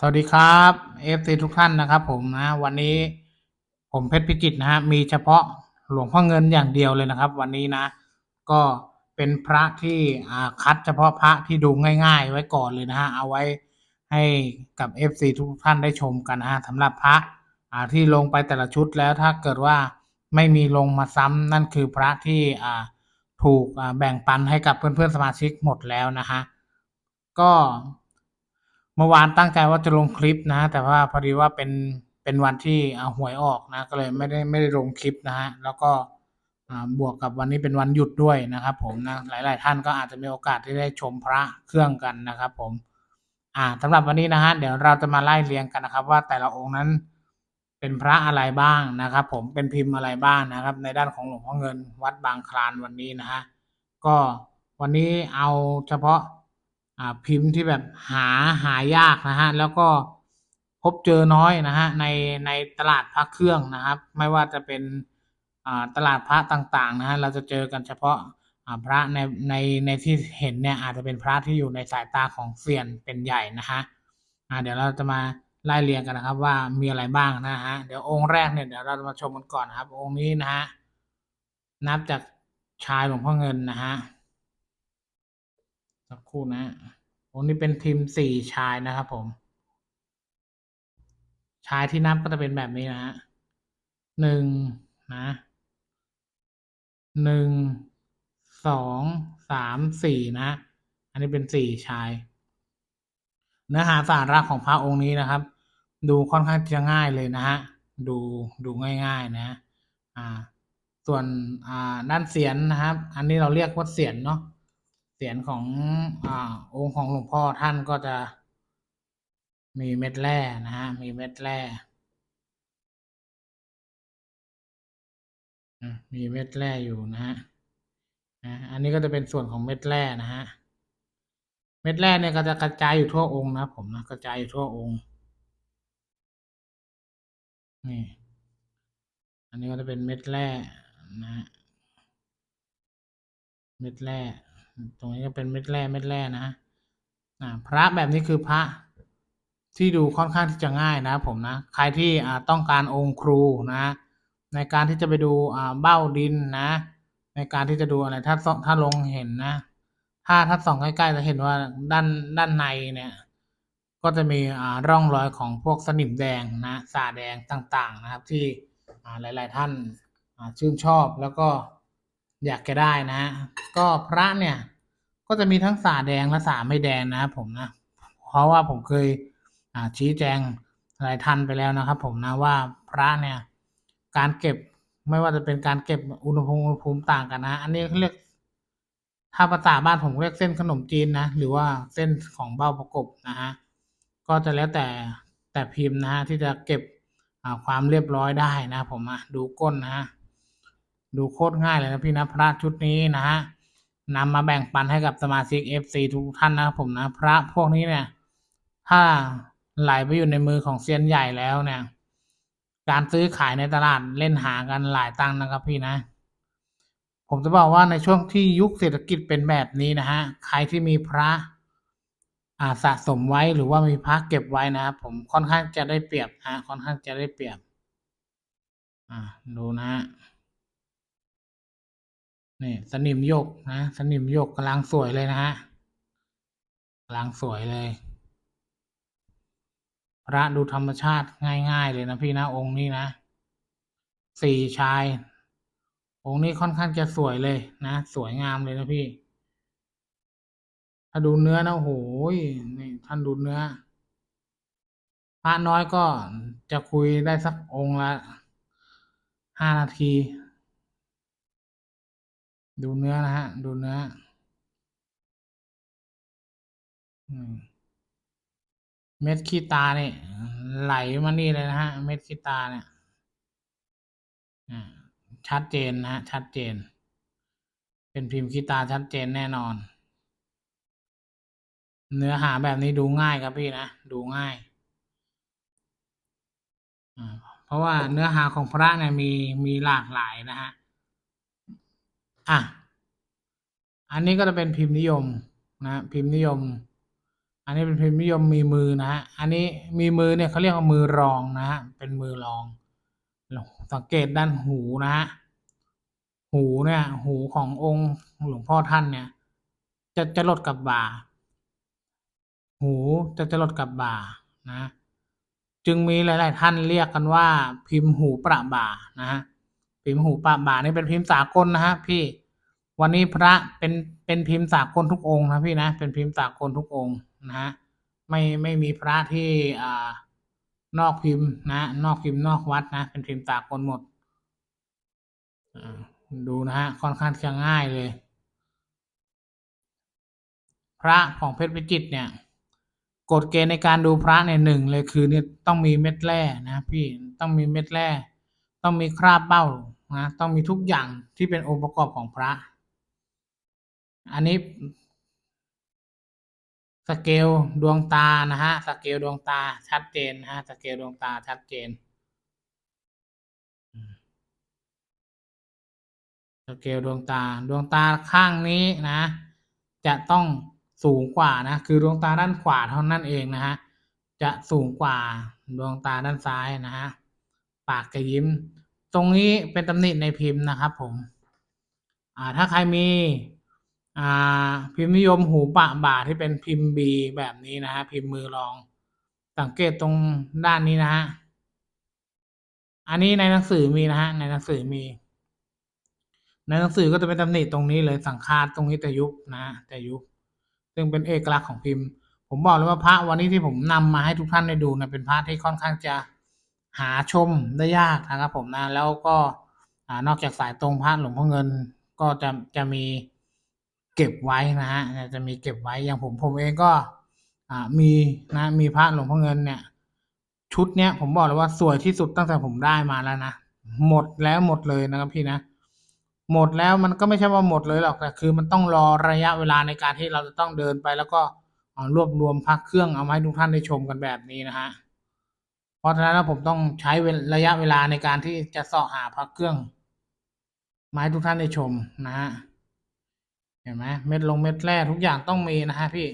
สวัสดีครับเอฟซีทุกท่านนะครับ ผมนะวันนี้ผมเพชรพิจิตนะฮะมีเฉพาะหลวงพ่อเงินอย่างเดียวเลยนะครับ วันนี้นะ ก็เป็นพระที่อ่าคัดเฉพาะพระที่ดูง่าย ๆ ไว้ก่อนเลยนะฮะเอาไว้ให้กับเอฟซีทุกท่านได้ชมกันนะฮะสำหรับพระอ่าที่ลงไปแต่ละชุดแล้วถ้าเกิดว่าไม่มีลงมาซ้ำนั่นคือพระที่อ่าถูกอ่าแบ่งปันให้กับเพื่อนๆสมาชิกหมดแล้วนะฮะก็ เมื่อวานตั้งใจว่าจะลงคลิปนะ แต่ว่าพอดีว่าเป็นเป็นวันที่เอาหวยออกนะ ก็เลยไม่ได้ไม่ได้ลงคลิปนะฮะแล้วก็บวกกับวันนี้เป็นวันหยุดด้วยนะครับ ผมนะหลาย ๆ ท่านก็อาจจะมีโอกาสที่ได้ชมพระเครื่องกันนะครับ ผม อ่าสำหรับวันนี้นะฮะเดี๋ยวเราจะมาไล่เรียงกันนะครับ ว่าแต่ละองค์นั้นเป็นพระอะไรบ้างนะครับ ผมเป็นพิมพ์อะไรบ้างนะครับ ในด้านของหลวงพ่อเงินวัดบางคลานวันนี้นะฮะก็วันนี้เอาเฉพาะ พิมพ์ที่แบบหาหายากนะฮะแล้วก็พบเจอน้อยนะฮะในในตลาดพระเครื่องนะครับ ไม่ว่าจะเป็นตลาดพระต่างๆนะฮะเราจะเจอกันเฉพาะพระในในในที่เห็นเนี่ยอาจจะเป็นพระที่อยู่ในสายตาของเซียนเป็นใหญ่นะฮะเดี๋ยวเราจะมาไล่เรียงกันนะครับว่ามีอะไรบ้างนะฮะเดี๋ยวองค์แรกเนี่ยเดี๋ยวเราจะมาชมกันก่อนนะครับ องค์นี้นะฮะนับจากชายหลวงพ่อเงินนะฮะ สักครู่นะองนี้เป็นทีมสี่ชายนะครับผม ชายที่นับก็จะเป็นแบบนี้นะฮะหนึ่งนะหนึ่งสองสามสี่นะ อันนี้เป็นสี่ชาย เนื้อหาสาระของพระองค์นี้นะครับ ดูค่อนข้างจะง่ายเลยนะฮะดูดูง่าย ๆ นะ อ่า ส่วนอ่าด้านเสียนนะครับ อันนี้เราเรียกว่าเสียนเนาะ เสียนของอ่าองค์ของหลวงพ่อท่านก็จะมีเม็ดแร่นะฮะ มีเม็ดแร่มีเม็ดแร่อยู่นะฮะอันนี้ก็จะเป็นส่วนของเม็ดแร่นะฮะ เม็ดแร่เนี่ยก็จะกระจายอยู่ทั่วองค์นะผมนะกระจายอยู่ทั่วองค์นี่ อันนี้ก็จะเป็นเม็ดแร่นะฮะเม็ดแร่ ตรงนี้ก็เป็นเม็ดแร่เม็ดแร่นะฮะพระแบบนี้คือพระที่ดูค่อนข้างที่จะง่ายนะผมนะ ใครที่ต้องการองค์ครูนะในการที่จะไปดูเบ้าดินนะ ในการที่จะดูอะไรถ้าถ้าลงเห็นนะ ถ้าถ้าส่องใกล้ๆจะเห็นว่าด้านด้านในเนี่ย ก็จะมีร่องรอยของพวกสนิมแดงนะสาแดงต่างๆนะครับ ที่หลายๆท่านชื่นชอบแล้วก็ อยากจะได้นะฮะก็พระเนี่ย ก็จะมีทั้งสาแดงและสาไม่แดงนะครับผมนะ เพราะว่าผมเคยชี้แจงหลายท่านไปแล้วนะครับผมนะว่าพระเนี่ย การเก็บไม่ว่าจะเป็นการเก็บอุณหภูมิอุณหภูมิต่างกันนะอันนี้เขาเรียกถ้าภาษาบ้านผมเรียกเส้นขนมจีนนะหรือว่าเส้นของเบ้าประกบนะฮะก็จะแล้วแต่แต่พิมพ์นะฮะที่จะเก็บความเรียบร้อยได้นะผมอะดูก้นนะฮะ ดูโคตรง่ายเลยนะพี่นะพระชุดนี้นะฮะนำมาแบ่งปันให้กับสมาชิก FC ทุกท่านนะครับผมนะพระพวกนี้เนี่ย ถ้าไหลไปอยู่ในมือของเซียนใหญ่แล้วเนี่ย การซื้อขายในตลาดเล่นหากันหลายตังนะครับพี่นะ ผมจะบอกว่าในช่วงที่ยุคเศรษฐกิจเป็นแบบนี้นะฮะใครที่มีพระอาสะสมไว้หรือว่ามีพระเก็บไว้นะครับผมค่อนข้างจะได้เปรียบฮะค่อนข้างจะได้เปรียบ อ่าดูนะฮะ นี่สนิมยกนะสนิมยกกำลังสวยเลยนะฮะกำลังสวยเลย พระดูธรรมชาติง่ายๆเลยนะพี่นะองค์นี้นะสี่ชาย องค์นี้ค่อนข้างจะสวยเลยนะสวยงามเลยนะพี่ ถ้าดูเนื้อนะโอ้โหยนี่ท่านดูเนื้อพระน้อยก็จะคุยได้สักองค์ละห้านาที ดูเนื้อนะฮะ ดูเนื้อเม็ดขี้ตาเนี่ยไหลมานี่เลยนะฮะ เม็ดขี้ตาเนี่ยชัดเจนนะฮะ ชัดเจน เป็นพิมพ์ขี้ตาชัดเจนแน่นอน เนื้อหาแบบนี้ดูง่ายครับพี่นะ ดูง่าย เพราะว่าเนื้อหาของพระเนี่ยมีมีหลากหลายนะฮะ อะ อันนี้ก็จะเป็นพิมพ์นิยมนะพิมพ์นิยม อันนี้เป็นพิมพ์นิยมมีมือนะฮะอันนี้มีมือเนี่ยเขาเรียกว่ามือรองนะฮะเป็นมือรอง สังเกตด้านหูนะฮะหูเนี่ย หูขององค์หลวงพ่อท่านเนี่ย จะจะลดกับบ่า หูจะจะลดกับบ่านะ จึงมีหลาย ๆ ท่านเรียกกันว่า พิมพ์หูประบ่านะฮะ พิมพ์หูประบ่านี่เป็นพิมพ์สากลนะฮะพี่ วันนี้พระเป็นเป็นพิมพ์สากลทุกองค์นะพี่นะเป็นพิมพ์สากลทุกองค์นะฮะไม่ไม่มีพระที่อ่านอกพิมพ์นะนอกพิมพ์นอกวัดนะ เป็นพิมพ์สากลหมดอ่าดูนะฮะค่อนข้างจะง่ายเลย พระของเพชรวิจิตเนี่ยกฎเกณฑ์ในการดูพระเนี่ยหนึ่งเลยคือเนี่ยต้องมีเม็ดแร่นะพี่ต้องมีเม็ดแร่ต้องมีคราบเบ้า นะต้องมีทุกอย่างที่เป็นองค์ประกอบของพระ อันนี้สเกลดวงตานะฮะสเกลดวงตาชัดเจนนะฮะสเกลดวงตาชัดเจนสเกลดวงตาดวงตาข้างนี้นะ จะต้องสูงกว่านะคือดวงตาด้านขวาเท่านั้นเองนะฮะจะสูงกว่าดวงตาด้านซ้ายนะฮะปากจะยิ้ม ตรงนี้เป็นตำหนิในพิมพ์นะครับผมอ่าถ้าใครมีอ่าพิมพ์นิยมหูปะบ่าที่เป็นพิมพ์บีแบบนี้นะฮะพิมพ์มือรอง สังเกตตรงด้านนี้นะฮะอันนี้ในหนังสือมีนะฮะในหนังสือมี ในหนังสือก็จะเป็นตำหนิตรงนี้เลยสังคาตตรงนี้แต่ยุบนะแต่ยุบซึ่งเป็นเอกลักษณ์ของพิมพ์ ผมบอกเลยว่าพระวันนี้ที่ผมนำมาให้ทุกท่านได้ดูนะเป็นพระที่ค่อนข้างจะ หาชมได้ยากนะครับผมนะแล้วก็อนอกจากสายตรงพระหลวงพ่อเงินก็จะจะมีเก็บไว้นะฮะจะมีเก็บไว้อย่างผมผมเองก็มีนะมีพระหลวงพ่อเงินเนี่ย ชุดเนี้ยผมบอกเลยว่าสวยที่สุดตั้งแต่ผมได้มาแล้วนะหมดแล้วหมดเลยนะครับพี่นะหมดแล้วมันก็ไม่ใช่ว่าหมดเลยหรอกแต่คือมันต้องรอระยะเวลาในการที่เราจะต้องเดินไป แล้วก็รวบรวมพักเครื่องเอามาให้ทุกท่านได้ชมกันแบบนี้นะฮะ ราะฉะนั้นแล้วผมต้องใช้ระยะเวลาในการที่จะเสาะหาพักเครื่องมาให้ทุกท่านได้ชมนะฮะเห็นไหมเม็ดลงเม็ดแร่ทุกอย่างต้องมีนะฮะพี่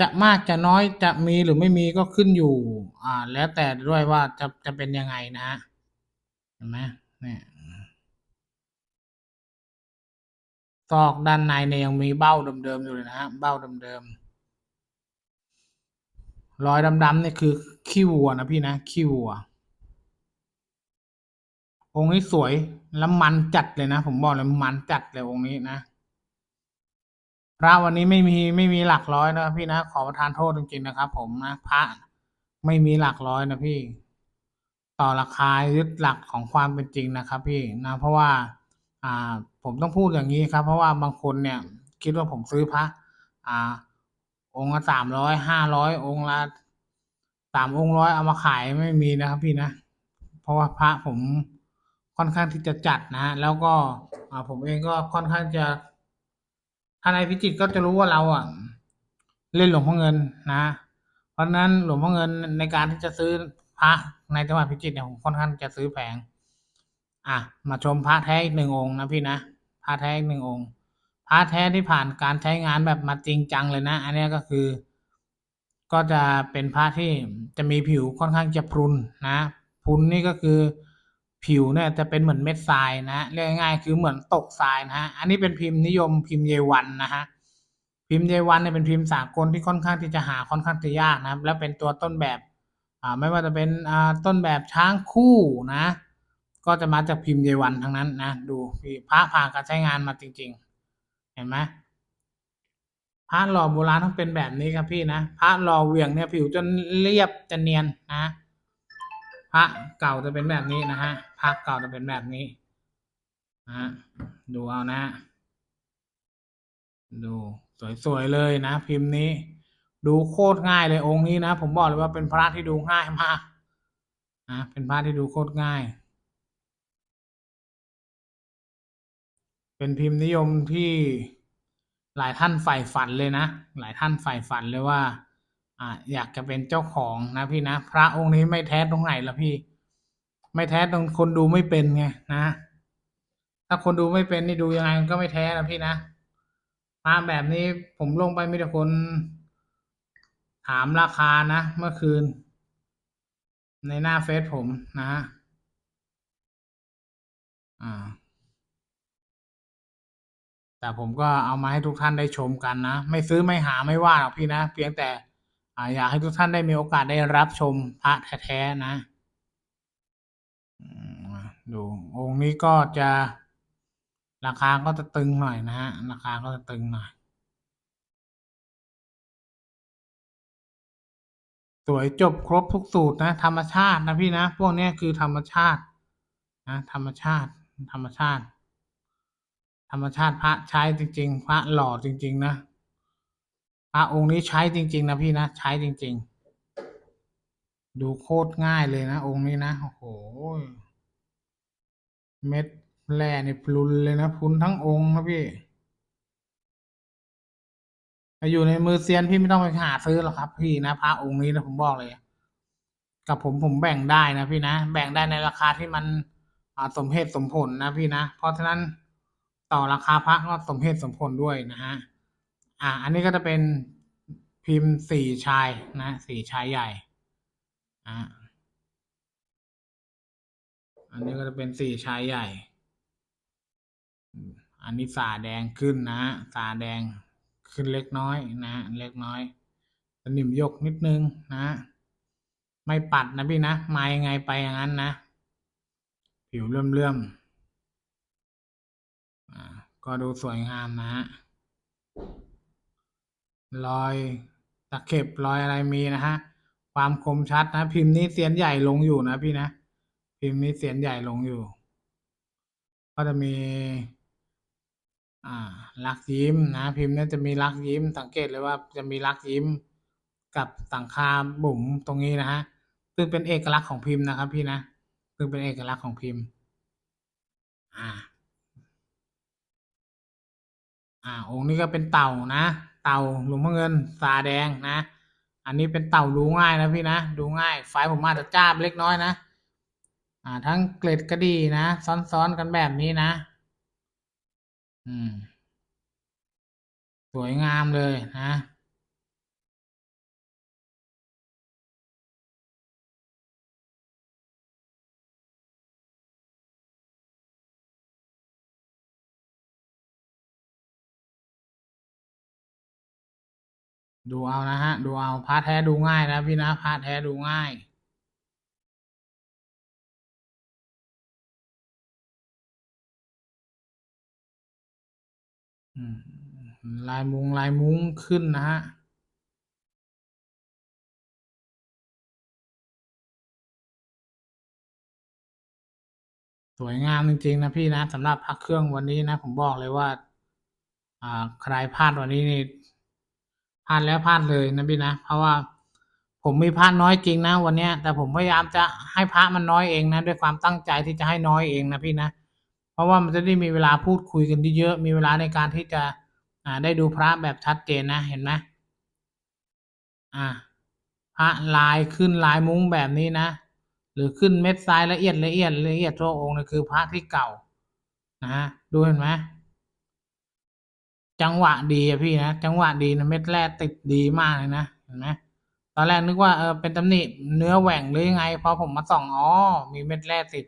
จะมากจะน้อยจะมีหรือไม่มีก็ขึ้นอยู่ อ่า แล้วแต่ด้วยว่าจะจะเป็นยังไงนะฮะเห็นไหมเนี่ยซอกด้านในเนี่ยยังมีเบ้าเดิมๆอยู่เลยนะฮะเบ้าเดิมๆ รอยดำๆนี่คือขี้วัวนะพี่นะขี้วัว องค์นี้สวยแล้วมันจัดเลยนะ ผมบอกเลยมันจัดเลยองค์นี้นะพระวันนี้ไม่มีไม่มีหลักร้อยนะพี่นะขอประทานโทษจริงๆนะครับ ผมนะพระไม่มีหลักร้อยนะพี่ ต่อราคายึดหลักของความเป็นจริงนะครับ พี่นะ เพราะว่า อ่า ผมต้องพูดอย่างนี้ครับ เพราะว่าบางคนเนี่ย คิดว่าผมซื้อพระ อ่า องค์ละสามร้อยห้าร้อยองค์ละสามองค์ร้อยเอามาขายไม่มีนะครับพี่นะ เพราะว่าพระผมค่อนข้างที่จะจัดนะฮะแล้วก็ผมเองก็ค่อนข้างจะถ้าในพิจิตก็จะรู้ว่าเราอะเล่นหลวงพ่อเงินนะ เพราะนั้นหลวงพ่อเงินในการที่จะซื้อพระในจังหวัดพิจิตเนี่ยผมค่อนข้างจะซื้อแพงอะมาชมพระแท้อีกหนึ่งองค์นะพี่นะพระแท้อีกหนึ่งองค์ พระแท้ที่ผ่านการใช้งานแบบมาจริงจังเลยนะ อันนี้ก็คือ ก็จะเป็นพระที่จะมีผิวค่อนข้างจะพรุนนะพรุนนี่ก็คือผิวเนี่ยจะเป็นเหมือนเม็ดทรายนะเรียกง่ายๆคือเหมือนตกทรายนะฮะอันนี้เป็นพิมพ์นิยมพิมพ์เยวันนะฮะพิมพ์เยวันเนี่ยเป็นพิมพ์สากลที่ค่อนข้างที่จะหาค่อนข้างจะยากนะครับ แล้วเป็นตัวต้นแบบอ่าไม่ว่าจะเป็นอ่าต้นแบบช้างคู่นะ ก็จะมาจากพิมพ์เยวันทั้งนั้นนะ ดูพระผ่านการใช้งานมาจริง ๆ เห็นไหมพระหล่อโบราณต้องเป็นแบบนี้ครับพี่นะพระหล่อเวียงเนี่ยผิวจนเรียบจะเนียนนะพระเก่าจะเป็นแบบนี้นะฮะพระเก่าจะเป็นแบบนี้นะดูเอานะ ดูสวยๆเลยนะ พิมพ์นี้ ดูโคตรง่ายเลยองค์นี้นะ ผมบอกเลยว่าเป็นพระที่ดูง่ายมากนะเป็นพระที่ดูโคตรง่าย เป็นพิมพ์นิยมที่หลายท่านใฝ่ฝันเลยนะ หลายท่านใฝ่ฝันเลยว่าอ่าอยากจะเป็นเจ้าของนะพี่นะ พระองค์นี้ไม่แท้ตรงไหนละพี่ ไม่แท้ตรงคนดูไม่เป็นไงนะ ถ้าคนดูไม่เป็นนี่ดูยังไงมันก็ไม่แท้นะพี่นะพพระแบบนี้ผมลงไปมีแต่คน ถามราคานะเมื่อคืน ในหน้าเฟซผมนะฮะอ่า แต่ผมก็เอามาให้ทุกท่านได้ชมกันนะ ไม่ซื้อไม่หาไม่ว่าหรอกพี่นะ เพียงแต่อยากให้ทุกท่านได้มีโอกาสได้รับชมพระแท้ๆนะดูองค์นี้ก็จะราคาก็จะตึงหน่อยนะฮะราคาก็จะตึงหน่อย สวยจบครบทุกสูตรนะ ธรรมชาตินะพี่นะ พวกนี้คือธรรมชาตินะธรรมชาติ ธรรมชาติ ธรรมชาติพระใช้จริง ๆ พระหล่อจริง ๆ นะพระองค์นี้ใช้จริง ๆ นะพี่นะใช้จริง ๆ ดูโคตรง่ายเลยนะองค์นี้นะโอ้โหเม็ดแร่นี่พลุนเลยนะพลุนทั้งองค์นะพี่อยู่ในมือเซียนพี่ไม่ต้องไปหาซื้อหรอกครับ พี่นะพระองค์นี้นะผมบอกเลยกับผมผมแบ่งได้นะพี่นะแบ่งได้ในราคาที่มันสมเหตุสมผลนะพี่นะเพราะฉะนั้น ต่อราคาพระก็สมเหตุสมผลด้วยนะฮะอ่า อันนี้ก็จะเป็นพิมพ์สี่ชายนะสี่ชายใหญ่อ่าอันนี้ก็จะเป็นสี่ชายใหญ่ อันนี้สาแดงขึ้นนะสาแดงขึ้นเล็กน้อยนะเล็กน้อยสนิมยกนิดนึงนะไม่ปัดนะพี่นะมายังไงไปอย่างนั้นนะ ผิวเลื่อมๆอ่า ก็ดูสวยงามนะฮะรอยตะเข็บรอยอะไรมีนะฮะ ความคมชัดนะ พิมพ์นี้เสียนใหญ่ลงอยู่นะพี่นะ พิมพ์นี้เสียนใหญ่ลงอยู่ ก็จะมี อ่ารักยิ้มนะ พิมพ์นี้จะมีรักยิ้ม สังเกตเลยว่าจะมีรักยิ้มกับสังคาบุ๋มตรงนี้นะฮะ ซึ่งเป็นเอกลักษณ์ของพิมพ์นะครับ พี่นะ ซึ่งเป็นเอกลักษณ์ของพิมพ์ อ่า อ่าองค์นี้ก็เป็นเต่านะ เต่าหลวงพ่อเงินตาแดงนะ อันนี้เป็นเต่าดูง่ายนะพี่นะดูง่ายไฟผมมาจะจ้าบเล็กน้อยนะ อ่า ทั้งเกล็ดก็ดีนะ ซ้อนๆกันแบบนี้นะ อืม สวยงามเลยนะ ดูเอานะฮะ ดูเอาพระแท้ดูง่ายนะพี่นะพระแท้ดูง่ายลายมุงลายมุ้งขึ้นนะฮะสวยงามจริง ๆ นะพี่นะสำหรับพระเครื่องวันนี้นะ ผมบอกเลยว่า อ่า ใครพลาดวันนี้นี่ พลาดแล้วพลาดเลยนะพี่นะ เพราะว่าผมมีพระน้อยจริงนะวันเนี้ย แต่ผมพยายามจะให้พระมันน้อยเองนะ ด้วยความตั้งใจที่จะให้น้อยเองนะพี่นะ เพราะว่ามันจะได้มีเวลาพูดคุยกันเยอะๆมีเวลาในการที่จะอ่าได้ดูพระแบบชัดเจนนะเห็นไหมอ่าพระลายขึ้นลายมุ้งแบบนี้นะ หรือขึ้นเม็ดทรายละเอียดละเอียดละเอียดตัวองค์นี่คือพระที่เก่านะฮะดูเห็นไหม จังหวะดีอะพี่นะ จังหวะดีนะเม็ดแรกติดดีมากเลยนะเห็นไหมตอนแรกนึกว่าเออเป็นตำหนิเนื้อแหว่งหรือยังไงพอผมมาส่องอ๋อมีเม็ดแรกติด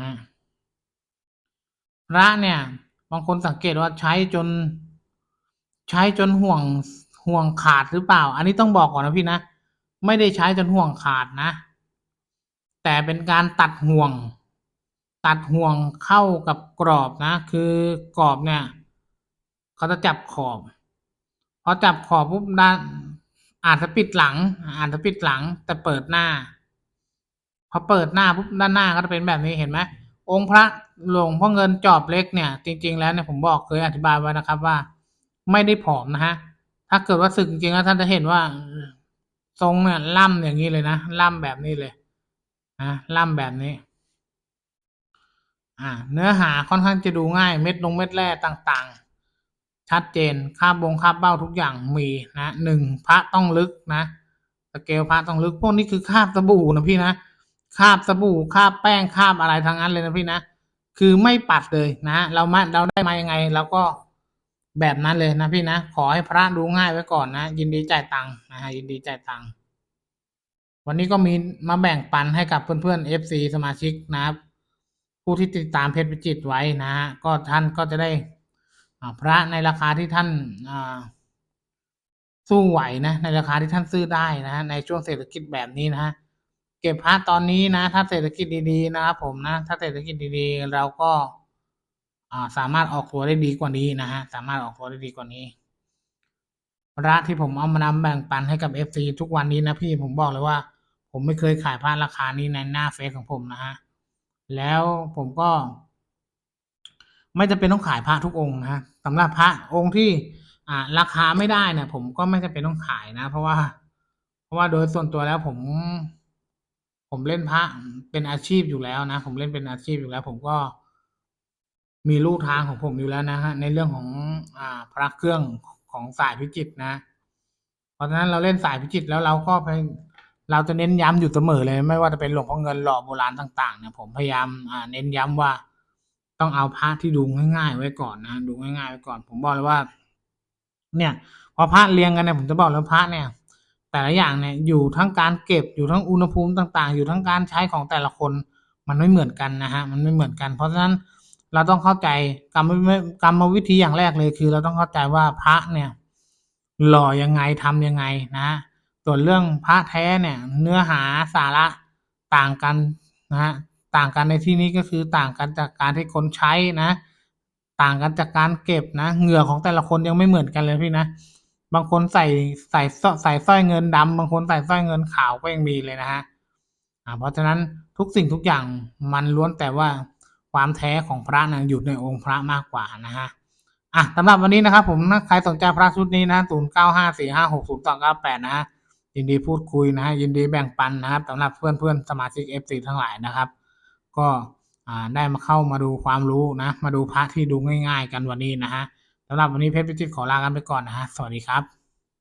ฮะพระเนี่ย บางคนสังเกตว่าใช้จน ใช้จนห่วงห่วงขาดหรือเปล่า อันนี้ต้องบอกก่อนนะพี่นะ ไม่ได้ใช้จนห่วงขาดนะ แต่เป็นการตัดห่วง ตัดห่วงเข้ากับกรอบนะ คือกรอบเนี่ยเขาจะจับขอบพอจับขอบปุ๊บด้านอาจจะปิดหลัง อาจจะปิดหลัง แต่เปิดหน้า พอเปิดหน้าปุ๊บด้านหน้าก็จะเป็นแบบนี้เห็นไหมองค์พระหลวงพ่อเงินจอบเล็กเนี่ย จริง ๆ แล้วเนี่ยผมบอกเคยอธิบายไว้นะครับว่า ไม่ได้ผอมนะฮะถ้าเกิดว่าสึกจริงๆแล้วท่านจะเห็นว่าทรงเนี่ยล่ำอย่างนี้เลยนะล่ำแบบนี้เลยนะล่ำแบบนี้ อ่าเนื้อหาค่อนข้างจะดูง่ายเม็ดลงเม็ดแร่ต่างๆ ชัดเจนค่าบงค่าเบ้าทุกอย่างมีนะหนึ่งพระต้องลึกนะสเกลพระต้องลึกพวกนี้คือคาบสบู่นะพี่นะคาบสบู่คาบแป้งคาบอะไรทางนั้นเลยนะพี่นะคือไม่ปัดเลยนะเรามาเราได้มายังไงเราก็แบบนั้นเลยนะพี่นะขอให้พระดูง่ายไว้ก่อนนะยินดีจ่ายตังค์นะฮะยินดีจ่ายตังค์วันนี้ก็มีมาแบ่งปันให้กับเพื่อนๆ FC สมาชิกนะครับ ผู้ที่ติดตามเพจพิจิตไว้นะฮะก็ท่านก็จะได้พระในราคาที่ท่านสู้ไหวนะในราคาที่ท่านซื้อได้นะฮะในช่วงเศรษฐกิจแบบนี้นะฮะเก็บพระตอนนี้นะ ถ้าเศรษฐกิจดีๆนะครับผมนะ ถ้าเศรษฐกิจดีๆ เราก็าสามารถออกตัวได้ดีกว่านี้นะฮะสามารถออกตัวได้ดีกว่านี้พระที่ผมเอามานำแบ่งปันให้กับ FC ทุกวันนี้นะพี่ผมบอกเลยว่า ผมไม่เคยขายพระราคานี้ในหน้าเฟซของผมนะฮะ แล้วผมก็ ไม่จำเป็นต้องขายพระทุกองค์นะฮะสำหรับพระองค์ที่อ่าราคาไม่ได้เนี่ยผมก็ไม่จำเป็นต้องขายนะ เพราะว่า เพราะว่าโดยส่วนตัวแล้วผม ผมเล่นพระเป็นอาชีพอยู่แล้วนะ ผมเล่นเป็นอาชีพอยู่แล้ว ผมก็มีลู่ทางของผมอยู่แล้วนะฮะในเรื่องของอ่าพระเครื่องของสายพิจิตนะ เพราะฉะนั้นเราเล่นสายพิจิตแล้วเราก็ไป เราจะเน้นย้ำอยู่เสมอเลย ไม่ว่าจะเป็นหลวงพ่อเงินหล่อโบราณต่างๆเนี่ยผมพยายามเน้นย้ำว่า ต้องเอาพระที่ดูง่าย ๆ ไว้ก่อนนะดูง่ายๆไว้ก่อน ผมบอกเลยว่า เนี่ยพอพระเรียงกันเนี่ยผมจะบอกแล้วพระเนี่ย แต่ละอย่างเนี่ยอยู่ทั้งการเก็บอยู่ทั้งอุณหภูมิต่าง ๆ อยู่ทั้งการใช้ของแต่ละคนมันไม่เหมือนกันนะฮะมันไม่เหมือนกัน เพราะฉะนั้นเราต้องเข้าใจกรรมกรรมวิธีอย่างแรกเลยคือ เราต้องเข้าใจว่าพระเนี่ย หล่อยังไงทำยังไงนะ ส่วนเรื่องพระแท้เนี่ย เนื้อหาสาระต่างกันนะฮะต่างกันในที่นี้ก็คือต่างกันจากการที่คนใช้นะ ต่างกันจากการเก็บนะ เหงื่อของแต่ละคนยังไม่เหมือนกันเลยพี่นะ บางคนใส่ใส่ใส่สร้อยเงินดำบางคนใส่สร้อยเงินขาวก็ยังมีเลยนะฮะอ่าเพราะฉะนั้นทุกสิ่งทุกอย่างมันล้วนแต่ว่าความแท้ของพระนะอยู่ในองค์พระมากกว่านะฮะอะสำหรับวันนี้นะครับผมใครสนใจพระชุดนี้นะศูนย์เก้าห้าสี่ห้าหกศูนย์สองเก้าแปดนะฮะ ยินดีพูดคุยนะฮะยินดีแบ่งปันนะครับสำหรับเพื่อนเพื่อนสมาชิกเอฟซีทั้งหลายนะครับ ก็ได้มาเข้ามาดูความรู้นะ มาดูพระที่ดูง่าย ๆ กันวันนี้นะฮะสำหรับวันนี้เพชรพิจิตรขอลากันไปก่อนนะฮะสวัสดีครับ